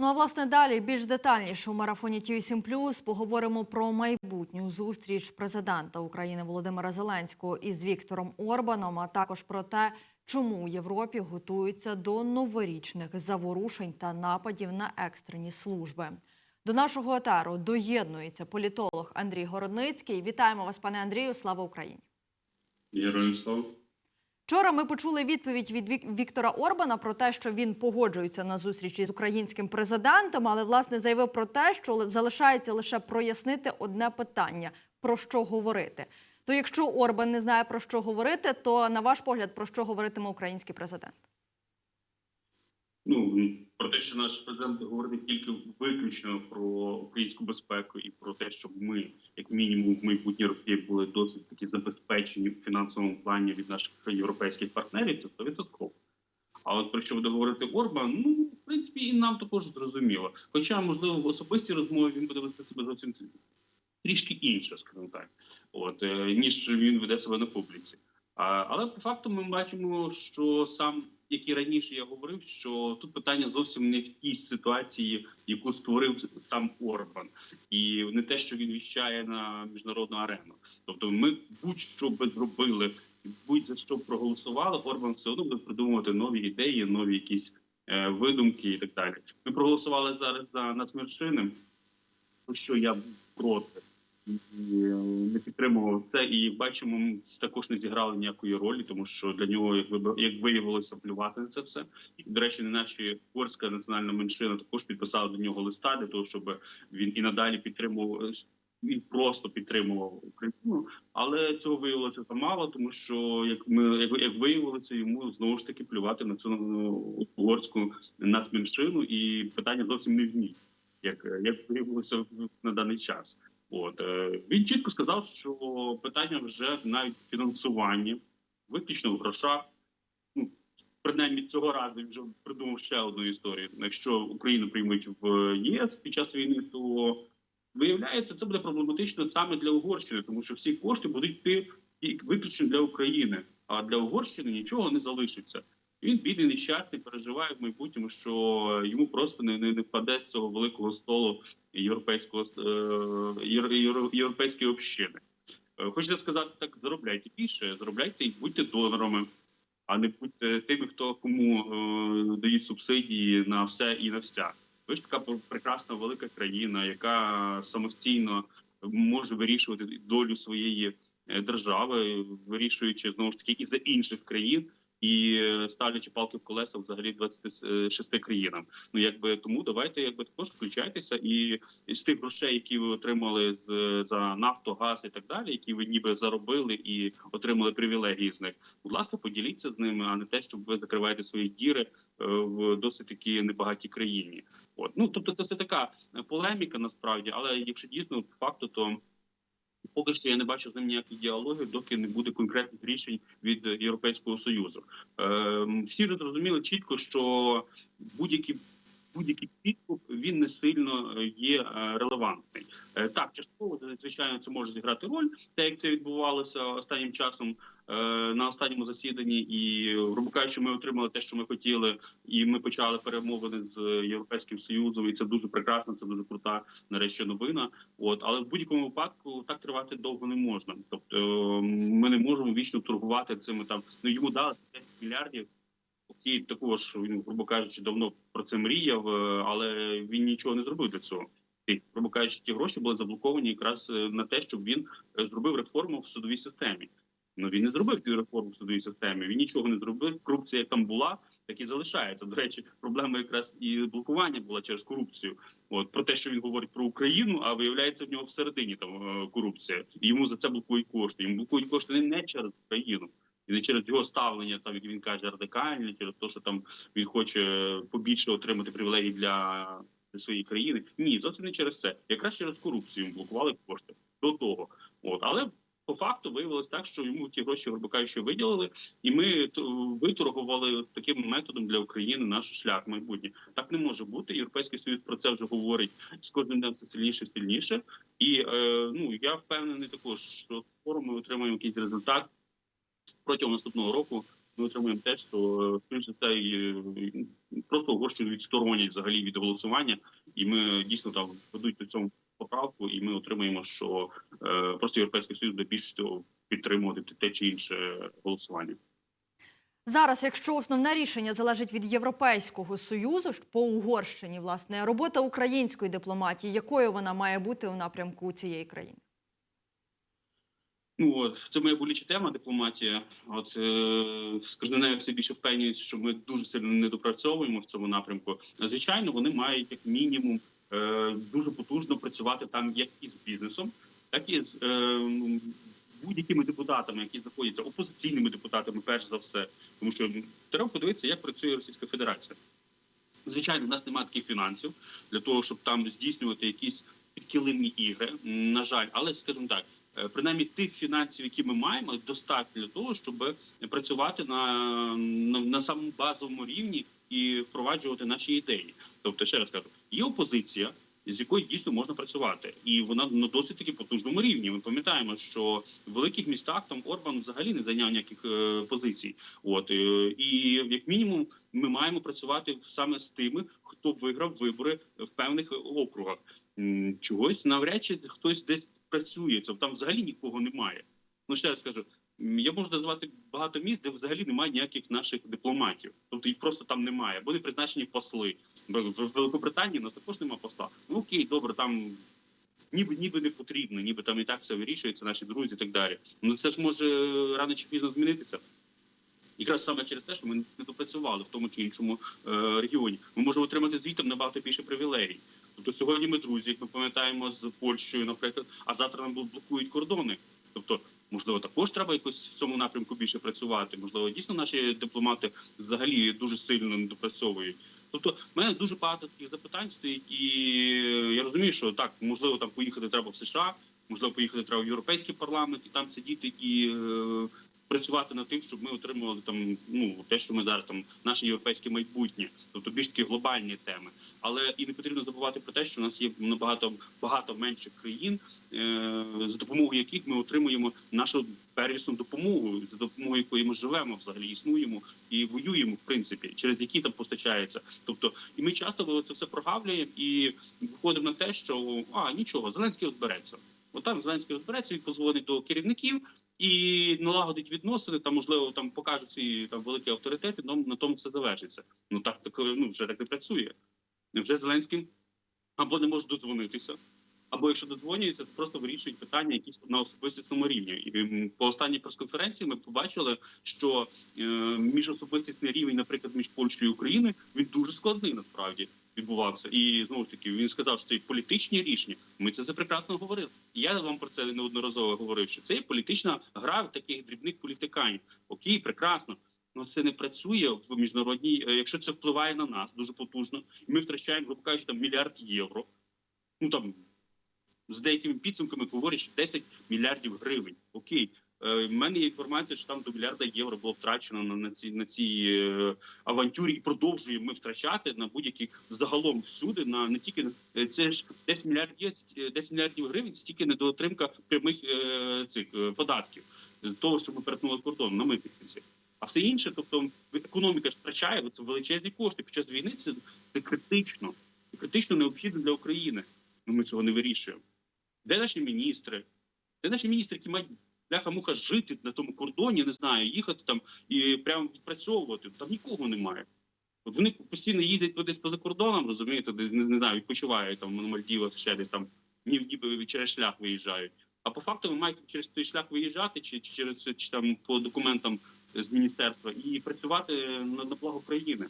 Ну а власне далі більш детальніше у марафоні ТІВІ 7 поговоримо про майбутню зустріч президента України Володимира Зеленського із Віктором Орбаном, а також про те, чому у Європі готуються до новорічних заворушень та нападів на екстрені служби. До нашого етеру доєднується політолог Андрій Городницький. Вітаємо вас, пане Андрію. Слава Україні! Героям слава. Вчора ми почули відповідь від Вік- Віктора Орбана про те, що він погоджується на зустрічі з українським президентом, але власне заявив про те, що залишається лише прояснити одне питання: про що говорити. То якщо Орбан не знає про що говорити, то на ваш погляд про що говоритиме український президент? Ну про те, що наш президент говорить тільки виключно про українську безпеку і про те, щоб ми, як мінімум, в майбутні роки були досить таки забезпечені в фінансовому плані від наших європейських партнерів, це 100%. А про що буде говорити Орбан, ну в принципі, і нам також зрозуміло. Хоча, можливо, в особистій розмові він буде вести себе зовсім трішки інше, скажімо так, от е, ніж він веде себе на публіці. А, але по факту ми бачимо, що сам як і раніше я говорив, що тут питання зовсім не в тій ситуації, яку створив сам Орбан, і не те, що він віщає на міжнародну арену. Тобто, ми будь-що би зробили, будь-за що проголосували, Орбан все одно буде придумувати нові ідеї, нові якісь е, видумки і так далі. Ми проголосували зараз за нацменшини, що я проти. Не підтримував це, і бачимо, також не зіграло ніякої ролі, тому що для нього, як виявилося, плювати на це все. І, до речі, не наші угорська національна меншина також підписала до нього листа для того, щоб він і надалі підтримував е, він просто підтримував Україну, але цього виявилося замало, тому що як ми як, як виявилося, йому знову ж таки плювати на цю угорську нацменшину, і питання зовсім не в ній, як, як виявилося на даний час. От е, він чітко сказав, що питання вже навіть в фінансуванні, виключно в грошах. Ну принаймні цього разу він вже придумав ще одну історію. Якщо Україну приймуть в ЄС під час війни, то виявляється, це буде проблематично саме для Угорщини, тому що всі кошти будуть йти виключно для України. А для Угорщини нічого не залишиться. Він бідний нещасний, переживає в майбутньому, що йому просто не, не, не впаде з цього великого столу європейського е, євро- євро- європейської общини. Е, Хочете сказати, так заробляйте більше, заробляйте і будьте донорами, а не будьте тими, хто кому е, дають субсидії на все і на вся. Ви ж така прекрасна велика країна, яка самостійно може вирішувати долю своєї е, держави, вирішуючи знову ж таки і за інших країн. І е, ставлячи палки в колеса взагалі 26 країнам. Ну якби тому давайте якби також включайтеся і з тих грошей, які ви отримали з за нафту, газ і так далі, які ви ніби заробили і отримали привілегії з них. Будь ласка, поділіться з ними, а не те, щоб ви закриваєте свої діри е, в досить таки небагатій країні. От ну тобто, це все така полеміка насправді, але якщо дійсно факту, то поки що я не бачу з ним ніяких діалогів, доки не буде конкретних рішень від Європейського союзу. Е, всі вже зрозуміли чітко, що будь-які будь-який підкуп він не сильно е, є е, релевантний. Е, Так, частково звичайно це може зіграти роль, те як це відбувалося останнім часом на останньому засіданні, і грубо кажучи, ми отримали те, що ми хотіли, і ми почали перемовини з європейським союзом. І це дуже прекрасно. Це дуже крута нарешті новина. От але в будь-якому випадку так тривати довго не можна. Тобто е, ми не можемо вічно торгувати цими там. Ну йому дали 10 мільярдів. Ті також він, грубо кажучи, давно про це мріяв, е, але він нічого не зробив для цього. І, грубо кажучи, ті гроші були заблоковані якраз е, на те, щоб він е, зробив реформу в судовій системі. Ну він не зробив цю реформу в судовій системі. Він нічого не зробив. Корупція як там була, так і залишається. До речі, проблема якраз і блокування була через корупцію. От про те, що він говорить про Україну, а виявляється в нього всередині там е, корупція. І йому за це блокують кошти. Йому блокують кошти не, через Україну. І не через його ставлення, там як він каже, радикальне, через те, що там він хоче побільше отримати привілегій для, для своєї країни. Ні, зовсім не через це. Якраз через корупцію блокували кошти до того. От але по факту виявилось так, що йому ті гроші, грубо виділили, і ми виторгували таким методом для України наш шлях майбутнє. Так не може бути. Європейський союз про це вже говорить з кожним днем все сильніше, сильніше. І е, ну я впевнений також, що скоро ми отримаємо якийсь результат протягом наступного року ми отримуємо те, що скоріше все і, і просто Угорщину відсторонять взагалі від голосування, і ми дійсно там ведуть до цьому поправку, і ми отримаємо, що е, просто європейський союз буде більш підтримувати те чи інше голосування. Зараз, якщо основне рішення залежить від Європейського союзу по Угорщині, власне, робота української дипломатії, якою вона має бути у напрямку цієї країни? Ну от це моя болюча тема дипломатія. От е, з кожним все більше впевнююся, що ми дуже сильно недопрацьовуємо в цьому напрямку. Звичайно, вони мають як мінімум дуже потужно працювати там як і з бізнесом, так і з е, будь-якими депутатами, які знаходяться опозиційними депутатами, перш за все, тому що треба подивитися, як працює Російська Федерація. Звичайно, в нас немає таких фінансів для того, щоб там здійснювати якісь підкилимні ігри. На жаль, але скажімо так. Е, Принаймні тих фінансів, які ми маємо, достатньо для того, щоб працювати на, на, на самому базовому рівні і впроваджувати наші ідеї. Тобто, ще раз кажу, є опозиція, з якою дійсно можна працювати, і вона на досить таки потужному рівні. Ми пам'ятаємо, що в великих містах там Орбан взагалі не зайняв ніяких е, позицій. От е, і як мінімум, ми маємо працювати саме з тими, хто виграв вибори в певних округах. Чогось навряд чи хтось десь працює. Це там взагалі нікого немає. Ну ще раз скажу, м, я можу назвати багато міст, де взагалі немає ніяких наших дипломатів. Тобто їх просто там немає. Вони призначені посли. В Великобританії у нас також немає посла. Ну окей, добре, там. Ніби ніби не потрібно, ніби там і так все вирішується, наші друзі і так далі. Ну це ж може рано чи пізно змінитися. Якраз саме через те, що ми не допрацювали в тому чи іншому е, регіоні. Ми можемо отримати звітом набагато більше привілегій. Тобто сьогодні ми друзі, як ми пам'ятаємо з Польщею, наприклад, а завтра нам блокують кордони. Тобто, можливо, також треба якось в цьому напрямку більше працювати. Можливо, дійсно наші дипломати взагалі дуже сильно не допрацьовують. Тобто, в мене дуже багато таких запитань стоїть, і я розумію, що так можливо там поїхати треба в США, можливо, поїхати треба в європейський парламент і там сидіти і е, працювати над тим, щоб ми отримували там ну те, що ми зараз там наше європейське майбутнє, тобто більш такі глобальні теми. Але і не потрібно забувати про те, що у нас є набагато багато менших країн, е, за допомогою яких ми отримуємо нашу первісну допомогу, за допомогою якої ми живемо, взагалі існуємо і воюємо, в принципі, через які там постачається. Тобто, і ми часто це все прогавлюємо і виходимо на те, що а нічого, Зеленський розбереться. От там Зеленський розбереться, він позвонить до керівників і налагодить відносини. Там можливо там покажуть свої там великі авторитети. Ну на тому все завершиться. Ну так так ну вже так не працює. Невже Зеленський або не може додзвонитися, або якщо додзвонюється, то просто вирішують питання якісь на особистісному рівні. І по останній прес-конференції ми побачили, що е, міжособистісний рівень, наприклад, між Польщею і Україною, він дуже складний насправді відбувався. І знову ж таки він сказав, що це політичні рішення. Ми це все прекрасно говорили. І я вам про це неодноразово говорив. Що це є політична гра в таких дрібних політиканів. Окей, прекрасно. Ну це не працює в міжнародній, е, якщо це впливає на нас дуже потужно, і ми втрачаємо, грубо кажучи, там мільярд євро. Ну там з деякими підсумками говорять, що 10 мільярдів гривень. Окей, в мене є інформація, що там до мільярда євро було втрачено на, цій на цій е, авантюрі, і продовжуємо ми втрачати на будь-які загалом всюди. На не тільки е, це ж 10 мільярдів 10 мільярдів гривень. Це тільки недоотримка прямих е, цих е, податків з того, що ми перетнули кордон на митниці. А все інше, тобто економіка втрачає це величезні кошти. Під час війни це, це критично, критично необхідно для України. Ну ми цього не вирішуємо. Де наші міністри? Де наші міністри, які мають бляха-муха жити на тому кордоні, не знаю, їхати там і прямо відпрацьовувати? Там нікого немає. Вони постійно їздять десь поза кордоном, розумієте, десь не, не знаю, відпочивають там на Мальдівах, ще десь там ні, ніби через шлях виїжджають. А по факту ви маєте через той шлях виїжджати, чи, чи через чи там по документам з міністерства і працювати на, на благо країни.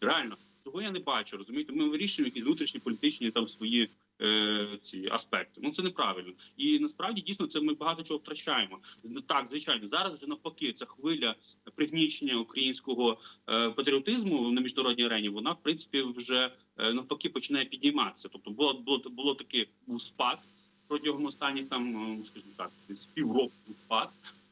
Реально, цього я не бачу. Розумієте, ми вирішуємо якісь внутрішні політичні там свої е, ці аспекти. Ну це неправильно. І насправді дійсно це ми багато чого втрачаємо. Ну, Так, звичайно, зараз вже навпаки, ця хвиля пригнічення українського е, патріотизму на міжнародній арені. Вона в принципі вже е, навпаки починає підніматися. Тобто, було було було таке спад протягом останніх там, е, скажімо так, півроку спад.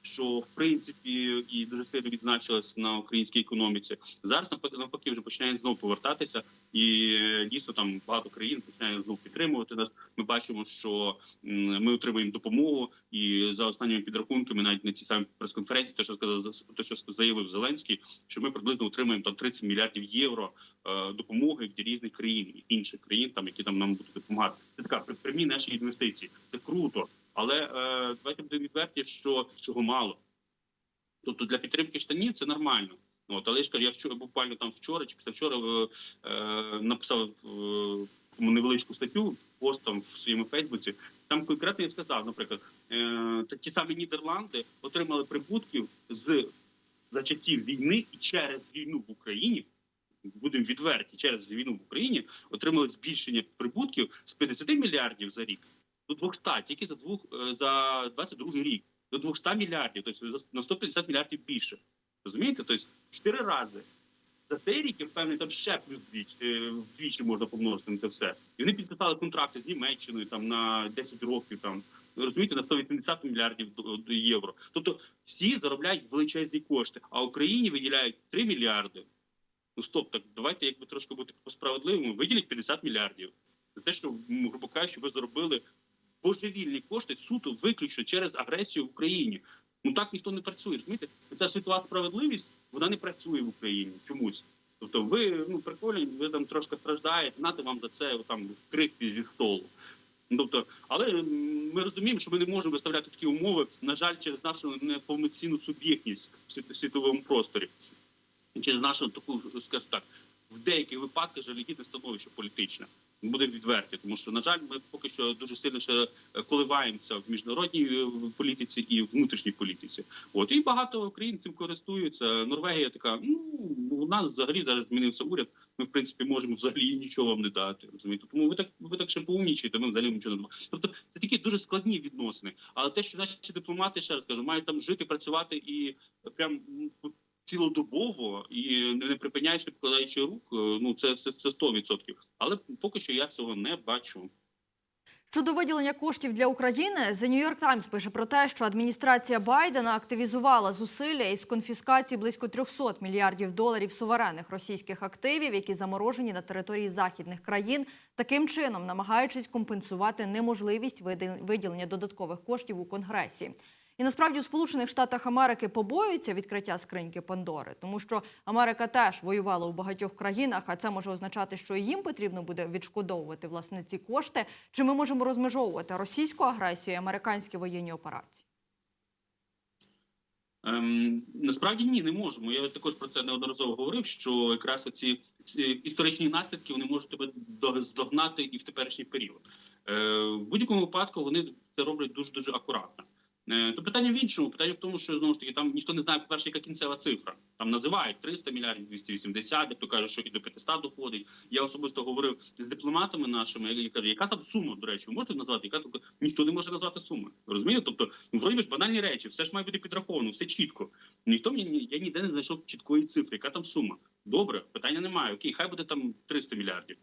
Що в принципі і дуже сильно відзначилась на українській економіці. Зараз навпаки- вже починає знову повертатися, і е, дійсно там багато країн починає знову підтримувати нас. Ми бачимо, що ми отримуємо допомогу, і за останніми підрахунками, навіть на цій самій прес-конференції, те, що сказав те, що заявив Зеленський, що ми приблизно отримуємо там 30 мільярдів євро е, допомоги від різних країн інших країн, там які там нам будуть допомагати. Це така прямі наші інвестиції. Це круто, але е, давайте будемо відверті, що цього мало. Тобто для підтримки штанів це нормально. От, але ж я вчора буквально там вчора чи післявчора е, е, написав е, невеличку статтю постом в своєму Фейсбуці. Там конкретно я сказав, наприклад, е, ті самі Нідерланди отримали прибутків з за війни і через війну в Україні. Будемо відверті, через війну в Україні отримали збільшення прибутків з 50 мільярдів за рік до 200, тільки за двох е, за 22 рік до 200 мільярдів, тобто на 150 мільярдів більше. Розумієте? Тобто в 4 рази. За цей рік, я впевнений, там ще плюс двічі, е, вдвічі можна помножити на це все. І вони підписали контракти з Німеччиною там на 10 років, там розумієте, на 180 мільярдів євро. Тобто всі заробляють величезні кошти, а Україні виділяють 3 мільярди. Ну стоп, так давайте якби трошки бути справедливими. Виділіть 50 мільярдів за те, що грубо кажучи, ви заробили божевільні кошти суто виключно через агресію в Україні. Ну так ніхто не працює. Розумієте? Ця світова справедливість вона не працює в Україні чомусь. Тобто, ви ну прикольні, ви там трошки страждаєте, нате вам за це там крикти зі столу. Ну, Тобто, але ми розуміємо, що ми не можемо виставляти такі умови, на жаль, через нашу неповноцінну суб'єктність в світовому просторі, через нашу таку, скажімо так, в деяких випадках жалюгідне становище політичне. Будемо відверті, тому що на жаль, ми поки що дуже сильно ще е, коливаємося в міжнародній е, політиці і в внутрішній політиці. От і багато країн цим користуються. Норвегія така. Ну у нас взагалі зараз змінився уряд. Ми в принципі можемо взагалі нічого вам не дати. Розумієте, тому ви так ви так ще поумнічуєте. Ми взагалі нічого не дамо. Тобто це такі дуже складні відносини. Але те, що наші дипломати ще раз кажу, мають там жити, працювати і прям м, цілодобово і не припиняючи, покладаючи рук, е, ну це це, це 100%. Але поки що я цього не бачу. Щодо виділення коштів для України, The New York Times пише про те, що адміністрація Байдена активізувала зусилля із конфіскації близько 300 мільярдів доларів суверенних російських активів, які заморожені на території західних країн, таким чином намагаючись компенсувати неможливість виділення додаткових коштів у Конгресі. І насправді у Сполучених Штатах Америки побоюються відкриття скриньки Пандори, тому що Америка теж воювала у багатьох країнах, а це може означати, що їм потрібно буде відшкодовувати власне ці кошти. Чи ми можемо розмежовувати російську агресію і американські воєнні операції? Ем, насправді ні, не можемо. Я також про це неодноразово говорив. Що якраз ці, ці історичні наслідки вони можуть тебе здогнати і в теперішній період. Е, в будь-якому випадку вони це роблять дуже дуже акуратно. Е, то питання в іншому. Питання в тому, що знову ж таки там ніхто не знає, по перше, яка кінцева цифра. Там називають 300 мільярдів, 280, як то кажуть, що і до 500 доходить. Я особисто говорив з дипломатами нашими. Я кажу, яка там сума, до речі, ви можете назвати? Яка там ніхто не може назвати суми. Розумієте? Тобто, ну вроді ж банальні речі, все ж має бути підраховано, все чітко. Ніхто мені я ніде не знайшов чіткої цифри. Яка там сума? Добре, питання немає. Окей, хай буде там 300 мільярдів.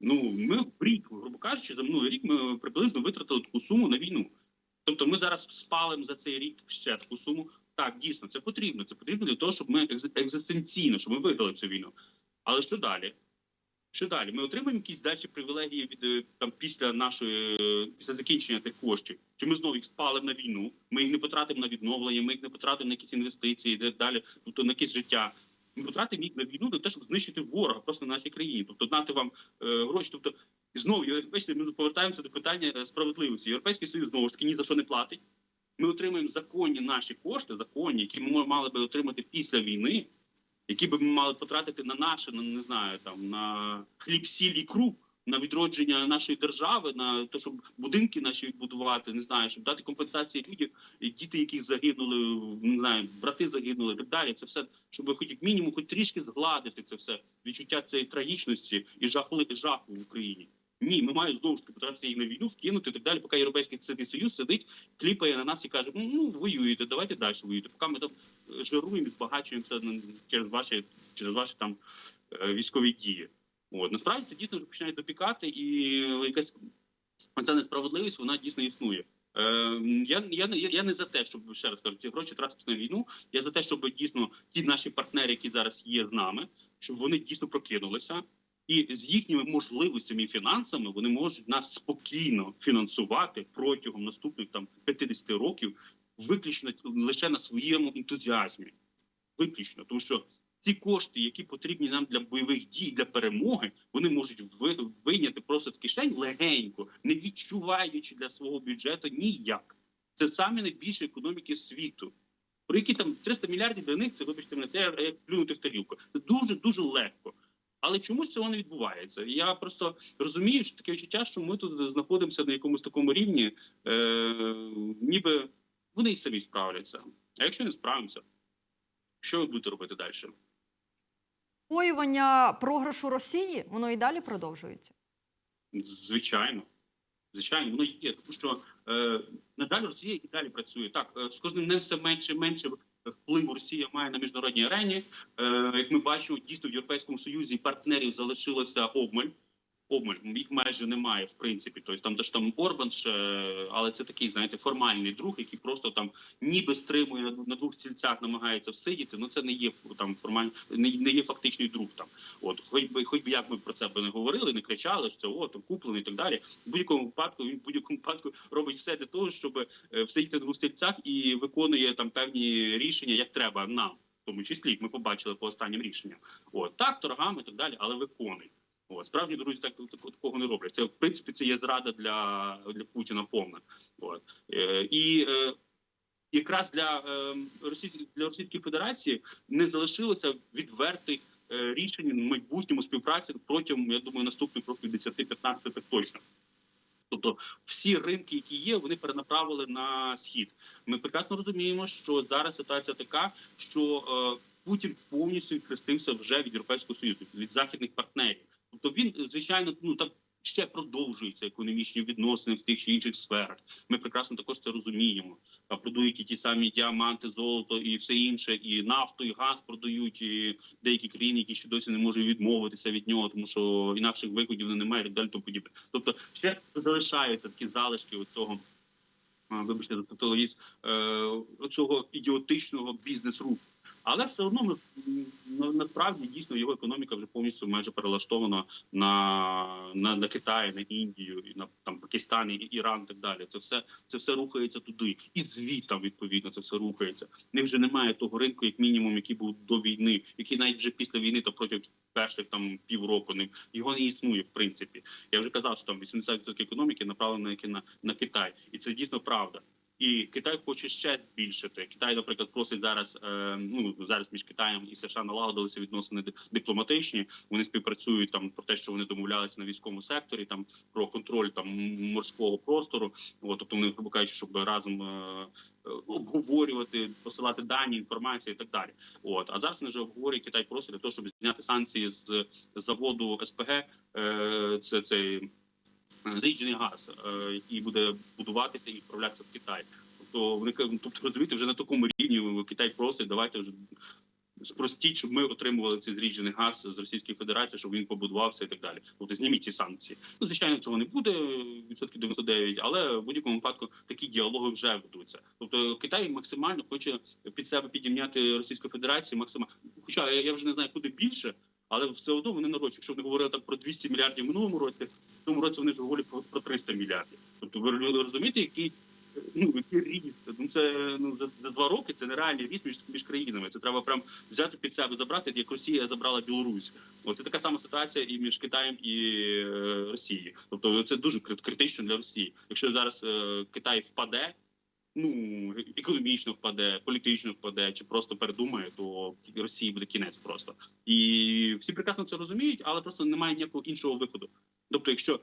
Ну ми в рік, грубо кажучи, за минулий рік ми приблизно витратили таку суму на війну. Тобто, ми зараз спалимо за цей рік ще таку суму. Так, дійсно, це потрібно. Це потрібно для того, щоб ми екз- екзистенційно, щоб ми виграли цю війну. Але що далі? Що далі? Ми отримаємо якісь далі привілегії від е, там після нашої е, після закінчення тих коштів? Чи ми знову їх спалимо на війну? Ми їх не потратимо на відновлення, ми їх не потратимо на якісь інвестиції, і далі, тобто на якесь життя. Ми потратимо на війну на те, щоб знищити ворога просто на нашій країні. Тобто дати вам е, гроші. Тобто знову європейські ми повертаємося до питання е, справедливості. Європейський союз знову ж таки ні за що не платить. Ми отримуємо законні наші кошти, законні, які ми мали би отримати після війни, які би ми мали потратити на наше, на не знаю, там на хліб, сіль і круп, на відродження нашої держави, на те, щоб будинки наші відбудувати, не знаю, щоб дати компенсації людям, діти, яких загинули, не знаю, брати загинули, і так далі. Це все, щоб хоч як мінімум, хоч трішки згладити це все відчуття цієї трагічності і жахли жаху в Україні. Ні, ми маємо знову ж таки потратити на війну, вкинути і так далі, поки європейський Сильний союз сидить, кліпає на нас і каже: ну, ну воюєте, давайте далі воюйте. Поки ми там е, жируємо збагачуємося ну, через ваші через ваші там е, військові дії. От насправді це дійсно починає допікати, і якась ця несправедливість вона дійсно існує. Е, я, я, я не за те, щоб ще раз кажу, ці гроші тратити на війну. Я за те, щоб дійсно ті наші партнери, які зараз є з нами, щоб вони дійсно прокинулися. І з їхніми можливостями і фінансами вони можуть нас спокійно фінансувати протягом наступних там 50 років, виключно лише на своєму ентузіазмі. Виключно, тому що ці кошти, які потрібні нам для бойових дій, для перемоги, вони можуть вийняти просто з кишень легенько, не відчуваючи для свого бюджету ніяк. Це самі найбільші економіки світу. Про які там 300 мільярдів для них це вибачте мене, це як плюнути в тарілку. Це дуже дуже легко. Але чомусь цього не відбувається. Я просто розумію, що таке відчуття, що ми тут знаходимося на якомусь такому рівні, е, ніби вони й самі справляться. А якщо не справимося, що ви будете робити далі? Воювання програшу Росії воно і далі продовжується. Звичайно, звичайно, воно є. Тому що е, на жаль, Росія і далі працює. Так, е, з кожним днем все менше і менше впливу Росія має на міжнародній арені. Е, як ми бачимо, дійсно в Європейському Союзі партнерів залишилося обмаль. Обмаль їх майже немає, в принципі. Тобто там теж там Орбан ще, але це такий, знаєте, формальний друг, який просто там ніби стримує на, двох стільцях, намагається всидіти. Ну це не є там формально, не, не є фактичний друг там. От хоч би хоч би як ми про це би не говорили, не кричали, що це о, там куплений і так далі. В будь-якому випадку він в будь-якому випадку робить все для того, щоб е, всидіти на двох стільцях і виконує там певні рішення, як треба нам, в тому числі як ми побачили по останнім рішенням. От так, торгами і так далі, але виконує. От справжні друзі так, так такого не роблять. Це в принципі це є зрада для, для Путіна повна. От е, і е, якраз для е, Російської для Російської Федерації не залишилося відвертих е, рішень в майбутньому співпраці протягом я думаю наступних років 10-15 так точно. Тобто всі ринки, які є, вони перенаправили на схід. Ми прекрасно розуміємо, що зараз ситуація така, що е, Путін повністю відхрестився вже від Європейського союзу, від західних партнерів. Тобто він, звичайно, ну так ще продовжуються економічні відносини в тих чи інших сферах. Ми прекрасно також це розуміємо. А продають і ті самі діаманти, золото і все інше, і нафту, і газ продають і деякі країни, які ще досі не можуть відмовитися від нього, тому що інакших викладів немає, і далі тому подібне. Тобто ще залишаються такі залишки цього. Вибачте, за тавтологізм, е, цього ідіотичного бізнес-руху. Але все одно ми насправді дійсно його економіка вже повністю майже перелаштована на, на, на Китай, на Індію, і на там Пакистан, і Іран, так далі. Це все це все рухається туди, і звітам відповідно це все рухається. В них вже немає того ринку, як мінімум, який був до війни, який навіть вже після війни, то протягом перших там півроку не його не існує. В принципі, я вже казав, що там 80% економіки направлено на, на, на Китай, і це дійсно правда. І Китай хоче ще збільшити. Китай, наприклад, просить зараз. Е, ну зараз між Китаєм і США налагодилися відносини дипломатичні. Вони співпрацюють там про те, що вони домовлялися на військовому секторі, там про контроль там морського простору. От, тобто вони грубо кажучи, щоб разом е, е, обговорювати, посилати дані, інформацію і так далі. От а зараз вони вже обговорюють Китай просить для того, щоб зняти санкції з заводу СПГ. Е, це цей зріджений газ, е, який буде будуватися і відправлятися в Китай. Тобто вони кажуть, тобто розумієте, вже на такому рівні Китай просить, давайте вже спростіть, щоб ми отримували цей зріджений газ з Російської Федерації, щоб він побудувався і так далі. Тобто зніміть ці санкції. Ну звичайно, цього не буде відсотків 99, але в будь-якому випадку такі діалоги вже ведуться. Тобто Китай максимально хоче під себе підімняти Російську Федерацію, максимально. Хоча я, вже не знаю, куди більше. Але все одно вони нарощують. Якщо вони говорили так про 200 мільярдів в минулому році, в цьому році вони вже говорять про, про 300 мільярдів. Тобто ви розумієте, який ну який ріст? Ну це ну за, за два роки це нереальний ріст між, між країнами. Це треба прям взяти під себе забрати, як Росія забрала Білорусь. Оце така сама ситуація і між Китаєм і е, Росією. Тобто це дуже крит- критично для Росії. Якщо зараз е, Китай впаде. Ну економічно впаде, політично впаде, чи просто передумає, то Росії буде кінець просто. І всі прекрасно це розуміють, але просто немає ніякого іншого виходу. Тобто, якщо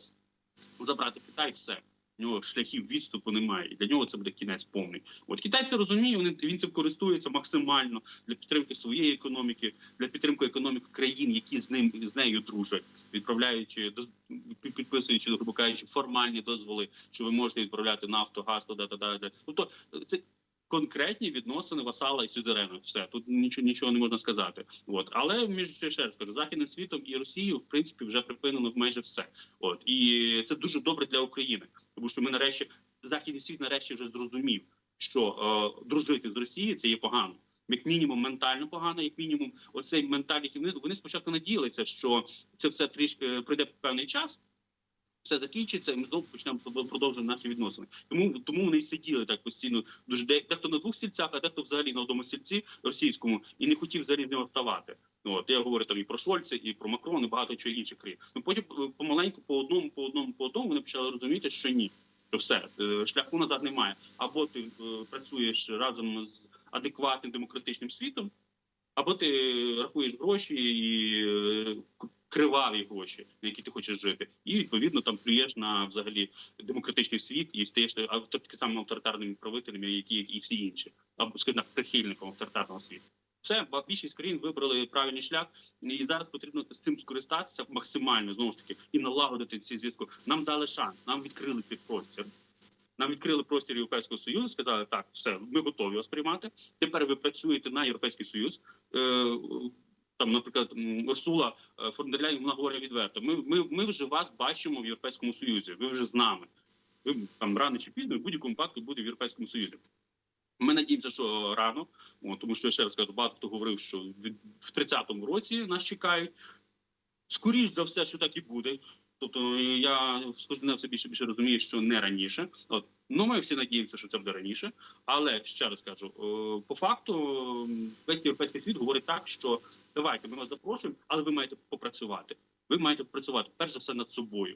забрати Китай, все в нього шляхів відступу немає, і для нього це буде кінець повний. От Китай це розуміє. Він, він цим користується максимально для підтримки своєї економіки, для підтримки економіки країн, які з ним з нею дружать, відправляючи підписуючи, грубо кажучи, формальні дозволи, що ви можете відправляти нафту, газ, туди, туди, туди. Тобто це. Конкретні відносини васала і сюзерена. Все тут нічого нічого не можна сказати. От але між ще раз кажу, західним світом і Росією, в принципі, вже припинено майже все. От і це дуже добре для України, тому що ми нарешті західний світ нарешті вже зрозумів, що е, дружити з Росією це є погано. Як мінімум ментально погано, як мінімум, оцей ментальний вони, вони спочатку надіялися, що це все трішки е, пройде певний час, все закінчиться, і ми знову почнемо продовжувати наші відносини. Тому тому вони сиділи так постійно. Дуже де- дехто на двох стільцях, а дехто взагалі на одному стільці російському і не хотів взагалі з нього вставати. От я говорю там і про Шольца, і про Макрона, і багато чого інших країн. Ну потім е, помаленьку, по одному, по одному, по одному вони почали розуміти, що ні. Що все е, шляху назад немає. Або ти е, працюєш разом з адекватним демократичним світом, або ти рахуєш гроші і е, криваві гроші, на які ти хочеш жити, і відповідно там плюєш на взагалі демократичний світ і стаєш таким самим авторитарними правителями, які і всі інші, або скажімо, прихильником авторитарного світу. Все, більшість країн вибрали правильний шлях, і зараз потрібно з цим скористатися максимально знову ж таки і налагодити ці зв'язку. Нам дали шанс, нам відкрили цей простір. Нам відкрили простір Європейського союзу. Сказали, так, все, ми готові вас приймати. Тепер ви працюєте на європейський союз. Е, там, наприклад, Урсула е, Ляйн, вона говорить відверто. Ми, ми, ми вже вас бачимо в Європейському Союзі. Ви вже з нами. Ви там рано чи пізно в будь-якому випадку буде в Європейському Союзі. Ми надіємося, що рано, тому що ще раз кажу, багато хто говорив, що в 30-му році нас чекають. Скоріш за все, що так і буде. Тобто я з кожним все більше більше розумію, що не раніше. От ну ми всі надіємося, що це буде раніше. Але ще раз кажу, е, по факту весь європейський світ говорить так, що давайте ми вас запрошуємо, але ви маєте попрацювати. Ви маєте попрацювати перш за все над собою.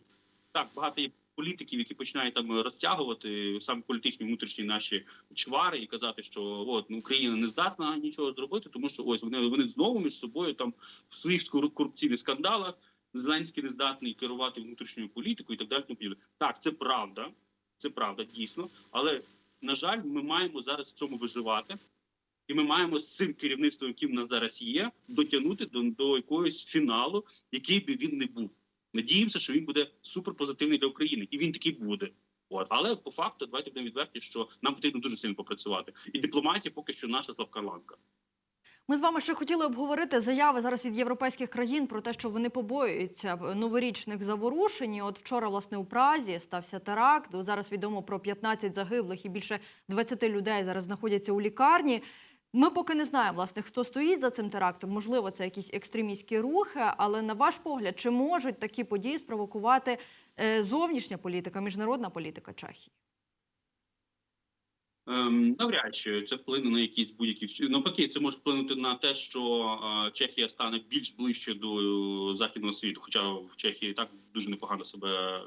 Так, багато є політиків, які починають там розтягувати саме політичні внутрішні наші чвари і казати, що от ну, Україна не здатна нічого зробити, тому що ось вони вони знову між собою там в своїх корупційних скандалах. Зеленський не здатний керувати внутрішньою політикою і так далі. тому. Так, це правда, це правда, дійсно. Але на жаль, ми маємо зараз в цьому виживати, і ми маємо з цим керівництвом, яким в нас зараз є, дотягнути до, до якогось фіналу, який би він не був. Надіємося, що він буде суперпозитивний для України, і він такий буде. От, але по факту, давайте будемо відверті, що нам потрібно дуже сильно попрацювати. І дипломатія поки що наша слабка ланка. Ми з вами ще хотіли обговорити заяви зараз від європейських країн про те, що вони побоюються новорічних заворушень. От вчора, власне, у Празі стався теракт. Зараз відомо про 15 загиблих і більше 20 людей зараз знаходяться у лікарні. Ми поки не знаємо, власне, хто стоїть за цим терактом. Можливо, це якісь екстремістські рухи. Але на ваш погляд, чи можуть такі події спровокувати е, зовнішня політика, міжнародна політика Чехії? Ем, навряд чи це вплине на якісь будь-які навпаки, це може вплинути на те, що е, Чехія стане більш ближче до е, західного світу. Хоча в Чехії так дуже непогано себе е,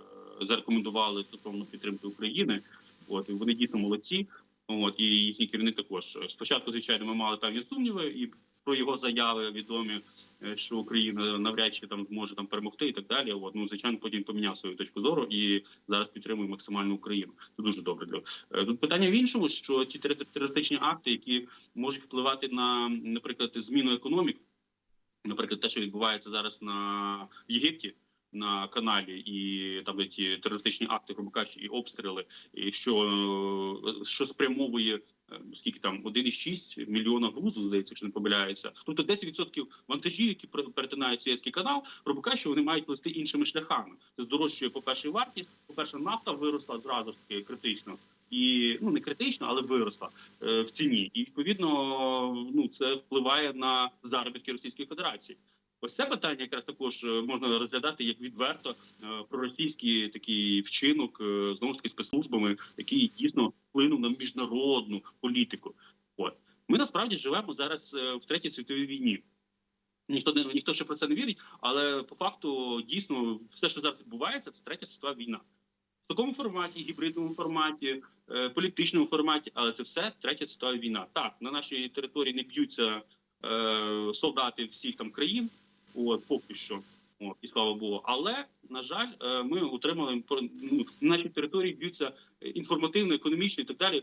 зарекомендували стосовно підтримки України. От і вони дійсно молодці. От і їхній керівник також спочатку, звичайно, ми мали певні сумніви і про його заяви відомі, е, що Україна навряд чи там зможе там перемогти і так далі. От ну звичайно, потім поміняв свою точку зору і зараз підтримує максимально Україну. Це дуже добре для Е, Тут питання в іншому, що ті теоретичні акти, які можуть впливати на, наприклад, зміну економік, наприклад, те, що відбувається зараз на Єгипті. На каналі і там ті терористичні акти, грубо кажучи, і обстріли, і що, е, що спрямовує е, скільки там 1,6 мільйона грузу, здається, якщо не помиляюся. Тобто 10% вантажів, які пер- перетинають Суєцький канал, грубо кажучи, вони мають плисти іншими шляхами. Це здорожчує, по перше, вартість. По перше, нафта виросла зразу ж таки критично. І ну не критично, але виросла е, в ціні, і відповідно ну це впливає на заробітки Російської Федерації. Ось це питання якраз також е, можна розглядати як відверто е, проросійський такий вчинок е, знову ж таки спецслужбами, який дійсно вплинув на міжнародну політику. От ми насправді живемо зараз в третій світовій війні. Ніхто не ніхто ще про це не вірить, але по факту дійсно все, що зараз відбувається, це третя світова війна. В такому форматі, гібридному форматі, політичному форматі, але це все третя світова війна. Так, на нашій території не б'ються солдати всіх там країн, от поки що. От, і слава Богу. Але на жаль, е, ми отримали ну, на нашій території б'ються е, інформативно, економічно і так далі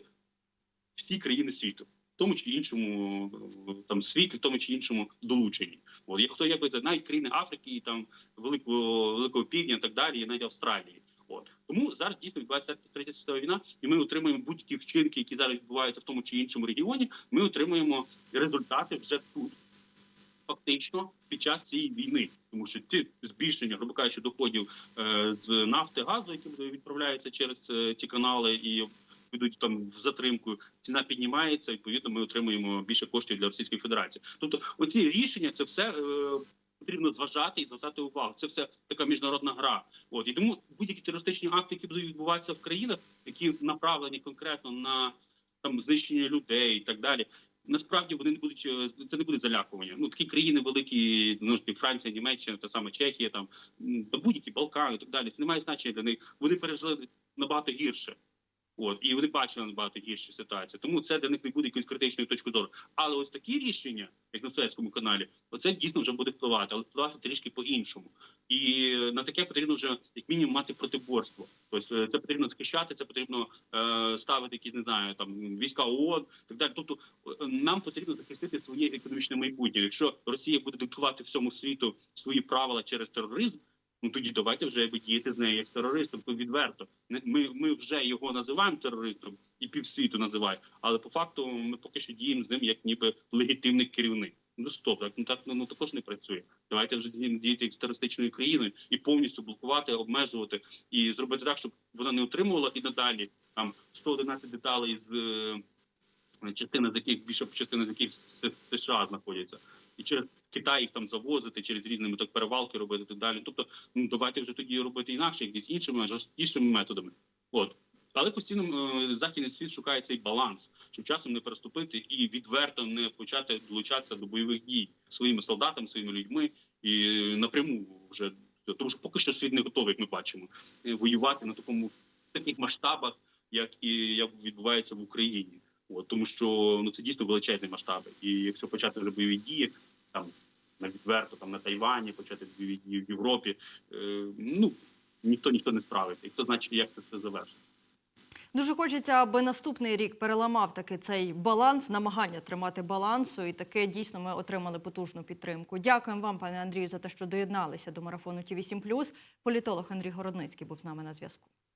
всі країни світу, в тому чи іншому е, там світі, в тому чи іншому долученні. От як хто як би це навіть країни Африки, і там великого великого півдня, і так далі, і навіть Австралії. От тому зараз дійсно відбувається третя світова війна, і ми отримуємо будь-які вчинки, які зараз відбуваються в тому чи іншому регіоні. Ми отримуємо результати вже тут. Фактично під час цієї війни, тому що ці збільшення, грубо кажучи, доходів е, з нафти газу, які відправляються через е, ті канали і підуть там в затримку. Ціна піднімається. Відповідно, ми отримуємо більше коштів для Російської Федерації. Тобто, оці рішення це все. Е, Потрібно зважати і звертати увагу. Це все така міжнародна гра. От і тому будь-які терористичні акти, які будуть відбуватися в країнах, які направлені конкретно на там знищення людей і так далі. Насправді вони не будуть е, це не буде залякування. Ну такі країни великі, ну як Франція, Німеччина, та саме Чехія, там та будь-які Балкани і так далі. Це не має значення для них. Вони пережили набагато гірше. От і вони бачили набагато гірші ситуації. Тому це для них не буде якоюсь критичною точкою зору. Але ось такі рішення, як на Суецькому каналі, оце дійсно вже буде впливати, але впливати трішки по-іншому. І на таке потрібно вже як мінімум мати протиборство. Тобто це потрібно захищати, це потрібно е, ставити якісь не знаю там війська ООН, так далі. Тобто е, нам потрібно захистити своє економічне майбутнє. Якщо Росія буде диктувати всьому світу свої правила через тероризм. Ну тоді давайте вже діяти з нею як з терористом. То відверто ми, ми вже його називаємо терористом і півсвіту називає, але по факту ми поки що діємо з ним як ніби легітимний керівник. Ну стоп, так ну так ну, також не працює. Давайте вже діяти як з терористичною країною і повністю блокувати, обмежувати і зробити так, щоб вона не отримувала і надалі там 111 деталей з е, частина з яких більше частина з яких США знаходяться, і через Китай їх там завозити, через різні так перевалки робити так далі. Тобто, ну давайте вже тоді робити інакше, якісь іншими жорсткішими методами. От. Але постійно е, західний світ шукає цей баланс, щоб часом не переступити і відверто не почати долучатися до бойових дій своїми солдатами, своїми людьми і напряму вже тому, що поки що світ не готовий, як ми бачимо, е, воювати на такому таких масштабах, як і як відбувається в Україні. От тому, що ну це дійсно величезні масштаби. І якщо почати вже бойові дії там на відверто, там на Тайвані, почати бойові дії в Європі, е, ну ніхто ніхто не справиться. І хто значить, як це все завершить. Дуже хочеться, аби наступний рік переламав таки цей баланс, намагання тримати балансу, і таке дійсно ми отримали потужну підтримку. Дякуємо вам, пане Андрію, за те, що доєдналися до марафону Ті 8 Політолог Андрій Городницький був з нами на зв'язку.